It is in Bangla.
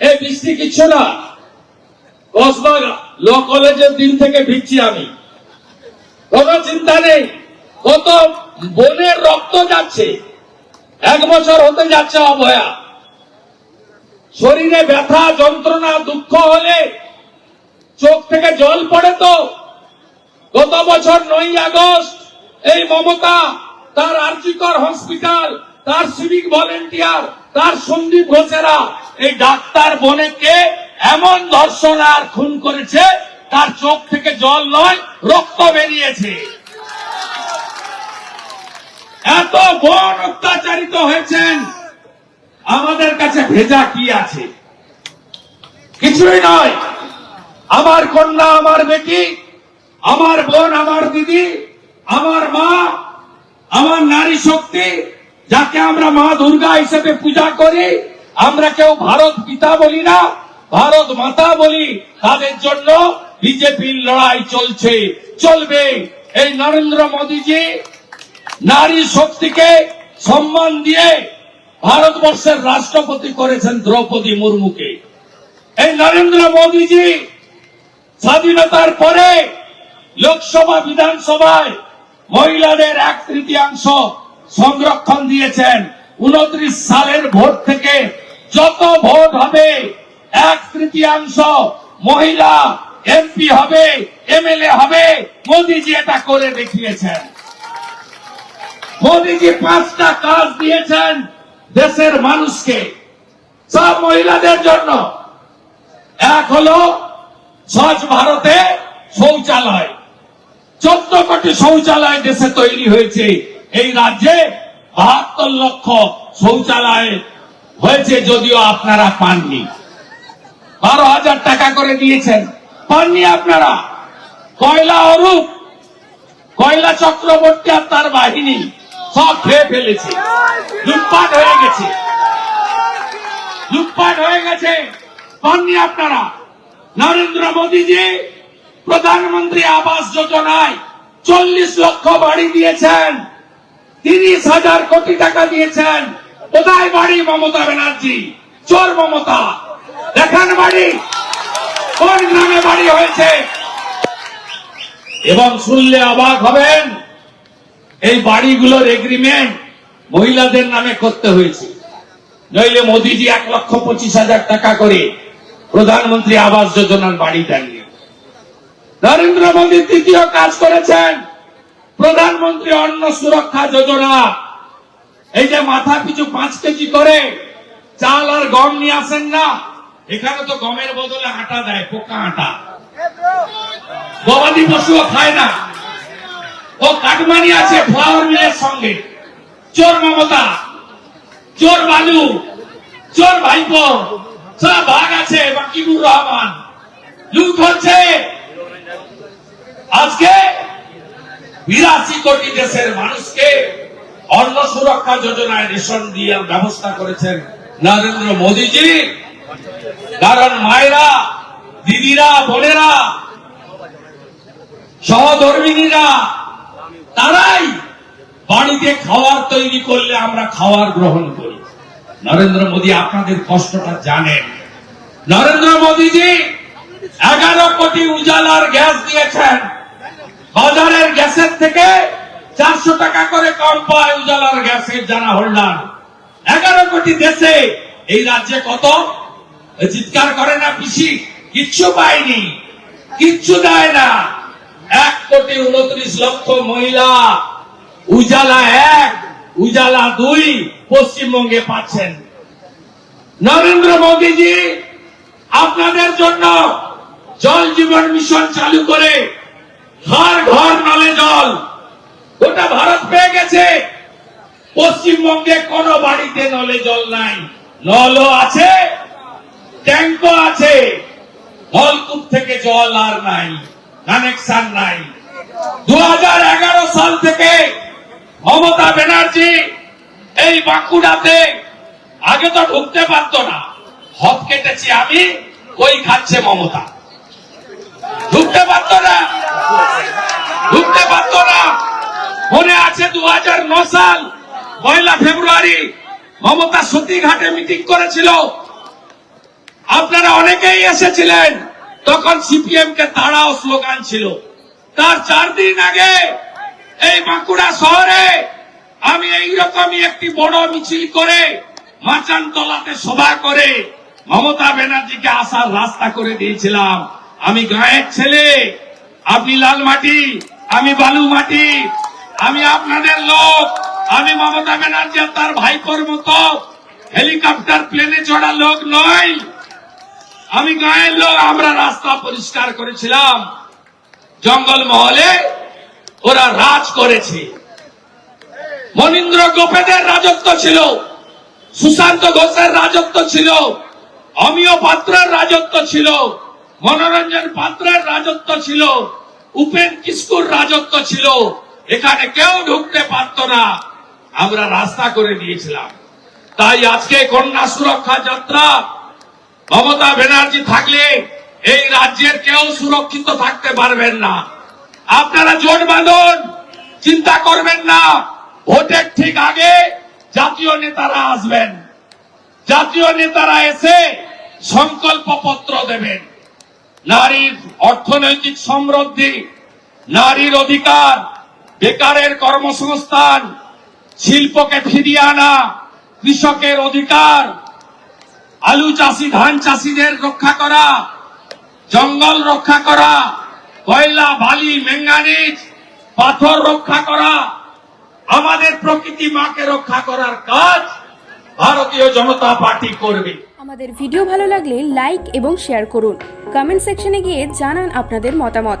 এই বৃষ্টি কিচ্ছু না। কসবা ল কলেজের দিন থেকে ভিজছি আমি। কোন চিন্তা নেই। কত বোনের রক্ত যাচ্ছে। এক বছর হতে যাচ্ছে অভয়া শরীরে ব্যথা, যন্ত্রণা, দুঃখ হলে চোখ থেকে জল পড়ে তো। গত বছর নয় আগস্ট, এই মমতা তার আর্জিকর হসপিটাল তার সিভিক ভলেন্টিয়ার তার সন্দীপ ঘোষেরা, এই ডাক্তার বোনেকে এমন ধর্ষণ আর খুন করেছে, তার চোখ থেকে জল নয়, রক্ত বেরিয়েছে। এত বোন অত্যাচারিত হয়েছেন। আমাদের কাছে ভেজা কি আছে? কিছুই নয়। আমার কন্যা, আমার বেটি, আমার বোন, আমার দিদি, আমার মা, আমার নারী শক্তি যাকে আমরা মা দুর্গা হিসেবে পূজা করি, আমরা কেউ ভারত পিতা বলি না, ভারত মাতা বলি। তাদের জন্য বিজেপির লড়াই চলছে। চলবে। এই নরেন্দ্র মোদীজি নারী শক্তিকে সম্মান দিয়ে ভারতবর্ষের রাষ্ট্রপতি করেছেন দ্রৌপদী মুর্মুকে। এই নরেন্দ্র মোদীজি স্বাধীনতার পরে লোকসভা, বিধানসভায় মহিলাদের এক তৃতীয়াংশ সংরক্ষণ দিয়েছেন। উনত্রিশ সালের ভোট থেকে যত ভোট হবে, এক তৃতীয়াংশ মহিলা এমপি হবে, এমএলএ হবে, মোদীজি এটা করে দেখিয়েছেন। মোদীজি পাঁচটা কাজ দিয়েছেন দেশের মানুষকে, সব মহিলাদের জন্য। এক হলো স্বচ্ছ ভারতে শৌচালয়। চোদ্দ কোটি শৌচালয় দেশে তৈরি হয়েছে। এই রাজ্যে বাহাত্তর লক্ষ শৌচালয় হয়েছে যদিও আপনারা পাননি। বারো হাজার টাকা করে দিয়েছেন। পাননি আপনারা? কয়লা অরূপ, কয়লা চক্রবর্তী আর তার বাহিনী সব খেয়ে ফেলেছে। লুটপাট হয়ে গেছে। লুটপাট হয়ে গেছে। পাননি আপনারা? নরেন্দ্র মোদীজি, প্রধানমন্ত্রী আবাস যোজনায় চল্লিশ লক্ষ বাড়ি দিয়েছেন। তিরিশ হাজার কোটি টাকা দিয়েছেন। কোথায় বাড়ি, মমতা ব্যানার্জি? চোর মমতা। দেখান বাড়ি। কোন গ্রামে বাড়ি হয়েছে? এবং শুনলে অবাক হবেন, এই বাড়িগুলোর এগ্রিমেন্ট মহিলাদের নামে করতে হয়েছে। নইলে মোদিজি এক লক্ষ পঁচিশ হাজার টাকা করে প্রধানমন্ত্রী আবাস যোজনার বাড়ি দেননি নরেন্দ্র মোদী তৃতীয় কাজ করেছেন। প্রধানমন্ত্রী অন্ন সুরক্ষা যোজনা। এই যে মাথা পিছু পাঁচ কেজি করে চাল আর গম নিয়ে আসেন না, এখানে তো গমের বদলে আটা দেয়, পোকা আটা। গবাদি পশুও খায় না। ও কাটমানি আছে ফ্লাওয়ার মিলের সঙ্গে। চোর মমতা, চোর বালু, চোর ভাইপো সব ভাগ আছে, বাকিবুর রহমান। বিরাশি কোটি দেশের মানুষকে অন্ন সুরক্ষা যোজনায় রেশন দিয়ে ব্যবস্থা করেছেন নরেন্দ্র মোদীজি। কারণ মায়েরা, দিদিরা, বোনেরা, সহধর্মিনীরা, তারাই বাড়িতে খাওয়ার তৈরি করলে আমরা খাওয়ার গ্রহণ করি। নরেন্দ্র মোদী আপনাদের কষ্টটা জানেন। নরেন্দ্র মোদীজি এগারো কোটি উজালার গ্যাস দিয়েছেন। বাজারের গ্যাসের থেকে চারশো টাকা করে কম পায় উজালার গ্যাসের জানা হোল্ডার এগারো কোটি দেশে এই রাজ্যে কত? চিৎকার করে না পিসি, কিচ্ছু পায়নি, কিচ্ছু দেয় না। এক কোটি উনত্রিশ লক্ষ মহিলা, উজালা এক, উজালা দুই, পশ্চিমবঙ্গে পাচ্ছেন। নরেন্দ্র মোদীজি, আপনাদের জন্য জল জীবন মিশন চালু করে ঘর ঘর নলে জল। গোটা ভারত পেয়ে গেছে। পশ্চিমবঙ্গে কোন বাড়িতে নলে জল নাই। নলও আছে, ট্যাঙ্কও আছে। নলকূপ থেকে জল আর নাই, কানেকশন নাই। দু হাজার এগারো সাল থেকে মমতা ব্যানার্জি এই বাঁকুড়াতে আগে তো ঢুকতে পারতো না। হক কেটেছি আমি, ওই খাচ্ছে মমতা। ঢুকতে পারতো না ঢুকতে পারতো না মনে আছে দু সাল, পয়লা ফেব্রুয়ারি মমতা সতীঘাটে মিটিং করেছিল। আপনারা অনেকেই এসেছিলেন, তখন সিপিএম কে তাড়াও স্লোগান ছিল। তার চার দিন আগে এই বাঁকুড়া শহরে আমি এইরকমই একটি বড় মিছিল করে মাচান তলাতে সভা করে মমতা ব্যানার্জিকে আসার রাস্তা করে দিয়েছিলাম। আমি গায়ের ছেলে আপনি লাল মাটি আমি বালু মাটি আমি আপনাদের লোক। আমি মমতা ব্যানার্জি তার ভাইপোর মতো। হেলিকপ্টার প্লেনে চড়া লোক নয় আমি গায়ের লোক, আমরা রাস্তা পরিষ্কার করেছিলাম। জঙ্গল মহলে ওরা রাজ করেছে। মনীন্দ্র গোপেদের রাজত্ব ছিল। সুশান্ত ঘোষের রাজত্ব ছিল। অমিয় পাত্রের রাজত্ব ছিল। মনোরঞ্জন পাত্রের রাজত্ব ছিল। উপেন কিস্কুর রাজত্ব ছিল। এখানে কেউ ঢুকতে পারত না। আমরা রাস্তা করে দিয়েছিলাম। তাই আজকে কন্যা সুরক্ষা যাত্রা, মমতা ব্যানার্জি থাকলে এই রাজ্যের কেউ সুরক্ষিত থাকতে পারবেন না। আপনারা জোট বাঁধুন, চিন্তা করবেন না। ভোটের ঠিক আগে জাতীয় নেতারা আসবেন। জাতীয় নেতারা এসে সংকল্প পত্র দেবেন। নারীর অর্থনৈতিক সমৃদ্ধি, নারীর অধিকার বেকারের কর্মসংস্থান, শিল্পকে ফিরিয়ে আনা, কৃষকের অধিকার, আলু চাষি, ধান চাষিদের রক্ষা করা, জঙ্গল রক্ষা করা, কয়লা, বালি, ম্যাঙ্গানিজ, পাথর রক্ষা করা, আমাদের প্রকৃতি মাকে রক্ষা করার কাজ ভারতীয় জনতা পার্টি করবে। আমাদের ভিডিও ভালো লাগলে লাইক এবং শেয়ার করুন। কমেন্ট সেকশনে গিয়ে জানান আপনাদের মতামত।